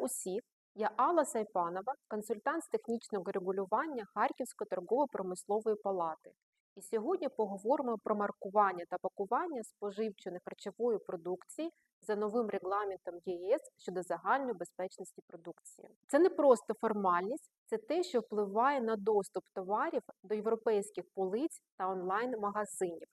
усіх! Я Алла Сайпанова, консультант з технічного регулювання Харківської торгово-промислової палати. І сьогодні поговоримо про маркування та пакування споживчої нехарчової продукції за новим регламентом ЄС щодо загальної безпечності продукції. Це не просто формальність, це те, що впливає на доступ товарів до європейських полиць та онлайн-магазинів.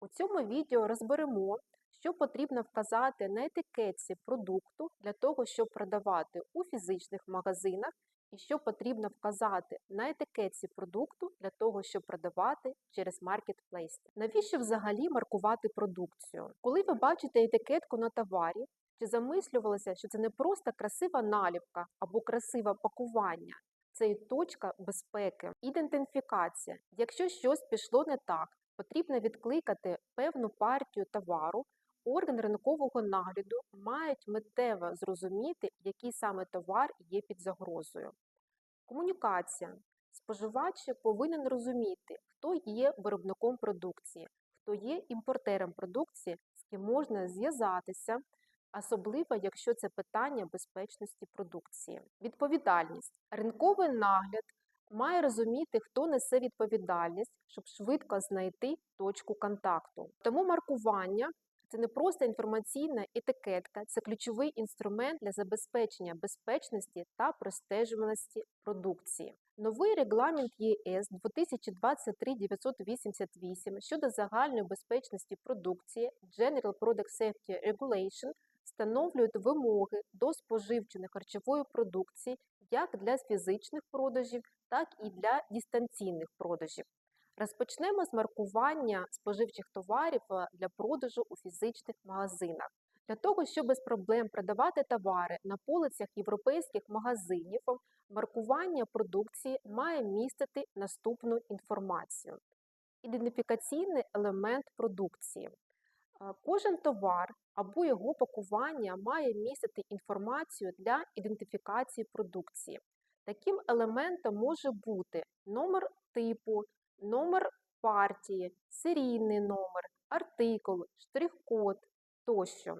У цьому відео розберемо, що потрібно вказати на етикетці продукту для того, щоб продавати у фізичних магазинах, і що потрібно вказати на етикетці продукту для того, щоб продавати через маркетплейс. Навіщо взагалі маркувати продукцію? Коли ви бачите етикетку на товарі, чи замислювалися, що це не просто красива наліпка або красиве пакування, це і точка безпеки, ідентифікація. Якщо щось пішло не так, потрібно відкликати певну партію товару. Орган ринкового нагляду мають миттєво зрозуміти, який саме товар є під загрозою. Комунікація. Споживач повинен розуміти, хто є виробником продукції, хто є імпортером продукції, з ким можна зв'язатися, особливо якщо це питання безпечності продукції. Відповідальність. Ринковий нагляд має розуміти, хто несе відповідальність, щоб швидко знайти точку контакту. Тому маркування це не просто інформаційна етикетка, це ключовий інструмент для забезпечення безпечності та простежуваності продукції. Новий регламент ЄС 2023-988 щодо загальної безпечності продукції General Product Safety Regulation встановлюють вимоги до споживчої харчової продукції як для фізичних продажів, так і для дистанційних продажів. Розпочнемо з маркування споживчих товарів е, для продажу у фізичних магазинах. Для того, щоб без проблем продавати товари на полицях європейських магазинів, маркування продукції має містити наступну інформацію. Ідентифікаційний елемент продукції. Е, Кожен товар або його пакування має містити інформацію для ідентифікації продукції. Таким елементом може бути номер типу, номер партії, серійний номер, артикул, штрих-код тощо.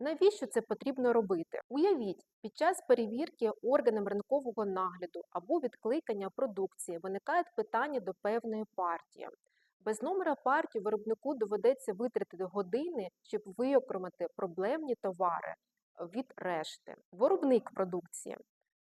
Навіщо це потрібно робити? Уявіть, під час перевірки органам ринкового нагляду або відкликання продукції виникають питання до певної партії. Без номера партії виробнику доведеться витратити години, щоб виокремити проблемні товари від решти. Виробник продукції.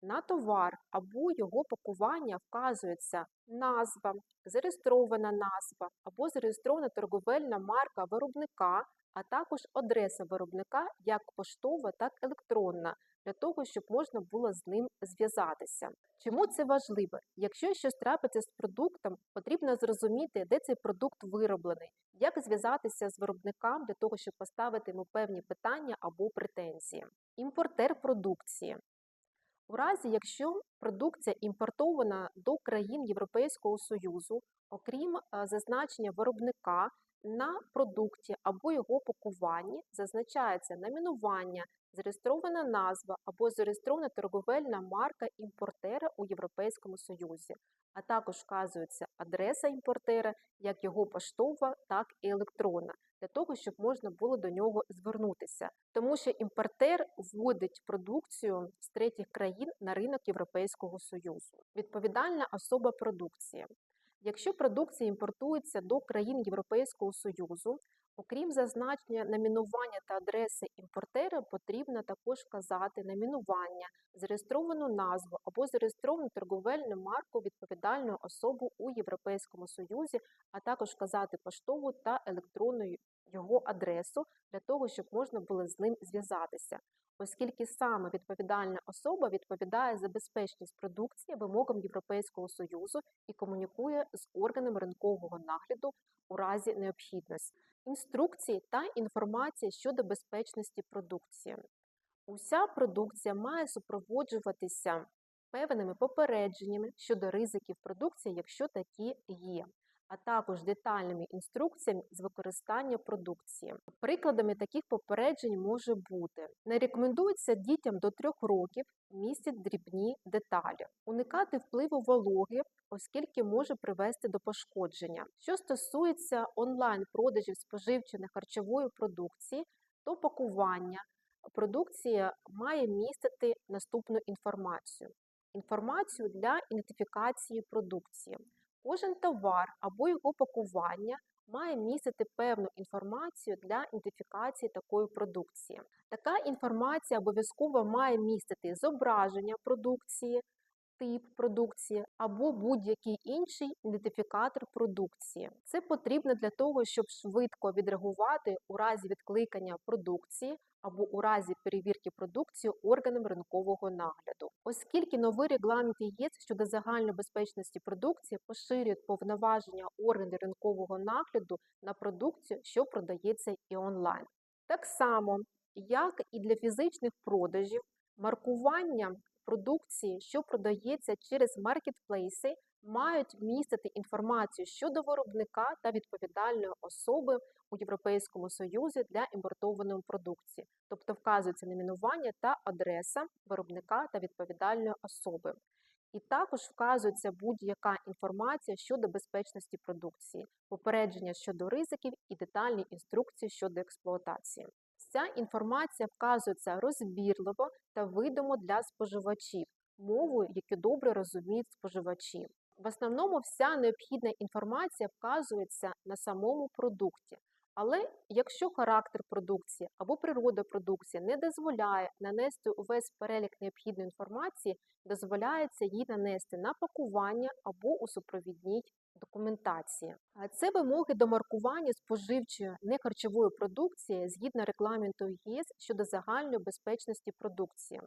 На товар або його пакування вказується назва, зареєстрована назва або зареєстрована торговельна марка виробника, а також адреса виробника як поштова, так і електронна, для того, щоб можна було з ним зв'язатися. Чому це важливо? Якщо щось трапиться з продуктом, потрібно зрозуміти, де цей продукт вироблений, як зв'язатися з виробником для того, щоб поставити йому певні питання або претензії. Імпортер продукції. У разі, якщо продукція імпортована до країн Європейського Союзу, окрім е, зазначення виробника на продукті або його пакуванні, зазначається найменування, зареєстрована назва або зареєстрована торговельна марка імпортера у Європейському Союзі, а також вказується адреса імпортера, як його поштова, так і електронна, для того, щоб можна було до нього звернутися. Тому що імпортер вводить продукцію з третіх країн на ринок Європейського Союзу. Відповідальна особа продукції. Якщо продукція імпортується до країн Європейського Союзу, окрім зазначення номінування та адреси імпортера, потрібно також вказати номінування, зареєстровану назву або зареєстровану торговельну марку відповідальну особу у Європейському Союзі, а також вказати поштову та електронну його адресу для того, щоб можна було з ним зв'язатися. Оскільки саме відповідальна особа відповідає за безпечність продукції вимогам Європейського Союзу і комунікує з органами ринкового нагляду у разі необхідності, інструкції та інформація щодо безпечності продукції. Уся продукція має супроводжуватися певними попередженнями щодо ризиків продукції, якщо такі є а також детальними інструкціями з використання продукції. Прикладами таких попереджень може бути не рекомендується дітям до 3 років містять дрібні деталі, уникати впливу вологи, оскільки може привести до пошкодження. Що стосується онлайн-продажів споживчої харчової продукції, то пакування. продукція має містити наступну інформацію. Інформацію для ідентифікації продукції. Кожен товар або його пакування має містити певну інформацію для ідентифікації такої продукції. Така інформація обов'язково має містити зображення продукції, тип продукції або будь-який інший ідентифікатор продукції. Це потрібно для того, щоб швидко відреагувати у разі відкликання продукції або у разі перевірки продукції органом ринкового нагляду. Оскільки новий регламент ЄС щодо загальної безпечності продукції поширює повноваження органів ринкового нагляду на продукцію, що продається і онлайн. Так само, як і для фізичних продажів, маркування продукції, що продається через маркетплейси, мають містити інформацію щодо виробника та відповідальної особи у Європейському Союзі для імпортованої продукції, тобто вказується найменування та адреса виробника та відповідальної особи. І також вказується будь-яка інформація щодо безпечності продукції, попередження щодо ризиків і детальні інструкції щодо експлуатації. Ця інформація вказується розбірливо та видимо для споживачів, мовою, яку добре розуміють споживачі. В основному вся необхідна інформація вказується на самому продукті. Але якщо характер продукції або природа продукції не дозволяє нанести увесь перелік необхідної інформації, дозволяється її нанести на пакування або у супровідній документації. Це вимоги до маркування споживчої нехарчової продукції згідно регламенту ЄС щодо загальної безпечності продукції.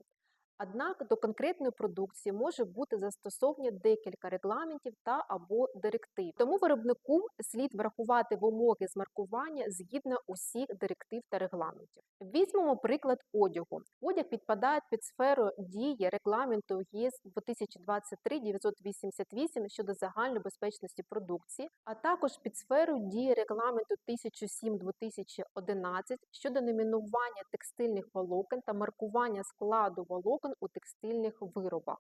Однак до конкретної продукції може бути застосовані декілька регламентів та або директив. Тому виробнику слід врахувати вимоги з маркування згідно усіх директив та регламентів. Візьмемо приклад одягу. Одяг підпадає під сферу дії регламенту ЄС 2023-988 щодо загальної безпечності продукції, а також під сферу дії регламенту 1007-2011 щодо найменування текстильних волокон та маркування складу волокон у текстильних виробах.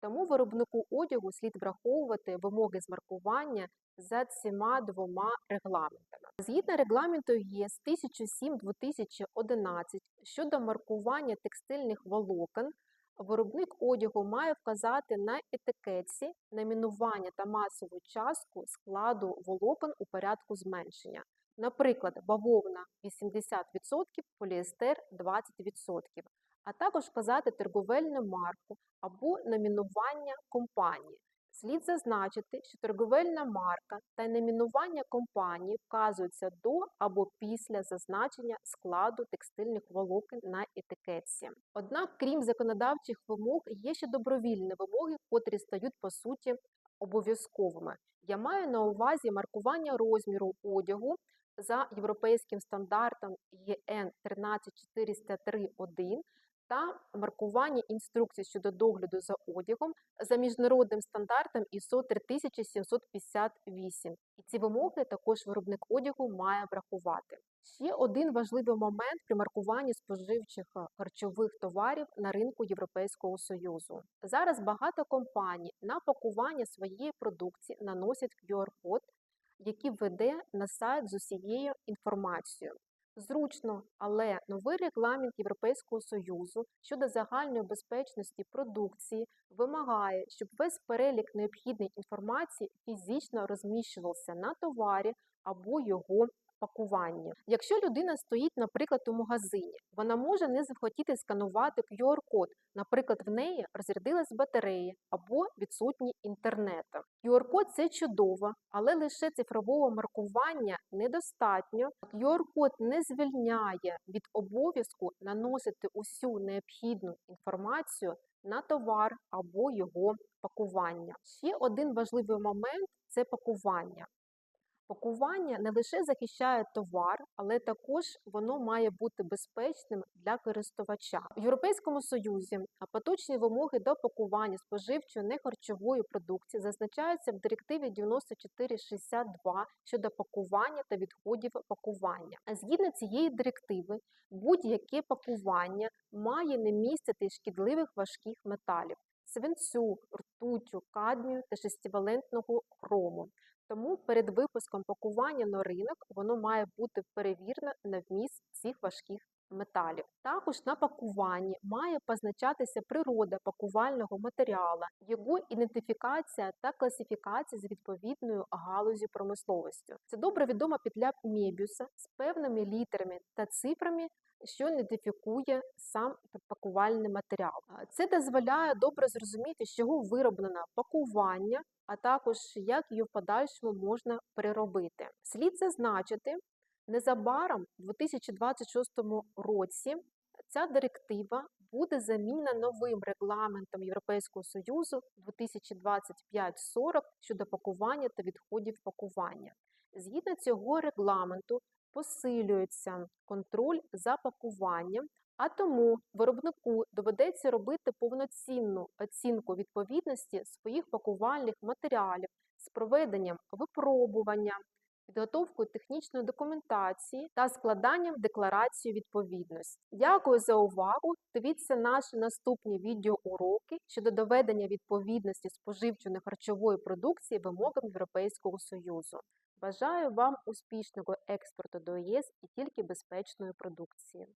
Тому виробнику одягу слід враховувати вимоги з маркування за цими двома регламентами. Згідно регламенту ЄС 1007-2011 щодо маркування текстильних волокон, виробник одягу має вказати на етикетці найменування та масову частку складу волокон у порядку зменшення. Наприклад, бавовна 80%, поліестер 20%, а також вказати торговельну марку або номінування компанії. Слід зазначити, що торговельна марка та номінування компанії вказуються до або після зазначення складу текстильних волокон на етикетці. Однак, крім законодавчих вимог, є ще добровільні вимоги, котрі стають по суті обов'язковими. Я маю на увазі маркування розміру одягу за європейським стандартом ЄН 13403.1 та маркування інструкцій щодо догляду за одягом за міжнародним стандартом ISO 3758. І ці вимоги також виробник одягу має врахувати. Ще один важливий момент при маркуванні споживчих е, харчових товарів на ринку Європейського Союзу. Зараз багато компаній на пакування своєї продукції наносять QR-код, який веде на сайт з усією інформацією. Зручно, але новий регламент Європейського Союзу щодо загальної безпечності продукції вимагає, щоб весь перелік необхідної інформації фізично розміщувався на товарі або його пакуванні. Якщо людина стоїть, наприклад, у магазині, вона може не захотіти сканувати QR-код, наприклад, в неї розрядилась батарея або відсутній інтернет. QR-код це чудово, але лише цифрового маркування недостатньо. QR-код не звільняє від обов'язку наносити усю необхідну інформацію на товар або його пакування. Ще один важливий момент це пакування. Пакування не лише захищає товар, але також воно має бути безпечним для користувача. У Європейському Союзі поточні вимоги до пакування споживчої нехарчової продукції зазначаються в директиві 9462 щодо пакування та відходів пакування. Згідно цієї директиви, будь-яке пакування має не містити шкідливих важких металів. Свинцю, ртутю, кадмію та шестивалентного хрому. Тому перед випуском пакування на ринок воно має бути перевірено на вміст цих важких металів. Також на пакуванні має позначатися природа пакувального матеріала, його ідентифікація та класифікація з відповідною галузю промисловістю. Це добре відома петля Мебіуса з певними літерами та цифрами, що ідентифікує сам пакувальний матеріал. Це дозволяє добре зрозуміти, з чого вироблено пакування, а також як її в подальшому можна переробити. Слід зазначити, незабаром у 2026 році ця директива буде замінена новим регламентом Європейського Союзу 2025-40 щодо пакування та відходів пакування. Згідно цього регламенту посилюється контроль за пакуванням, а тому виробнику доведеться робити повноцінну оцінку відповідності своїх пакувальних матеріалів з проведенням випробування, підготовкою технічної документації та складанням декларації відповідності. Дякую за увагу! Дивіться наші наступні відеоуроки щодо доведення відповідності споживчої харчової продукції вимогам Європейського Союзу. Бажаю вам успішного експорту до ЄС і тільки безпечної продукції.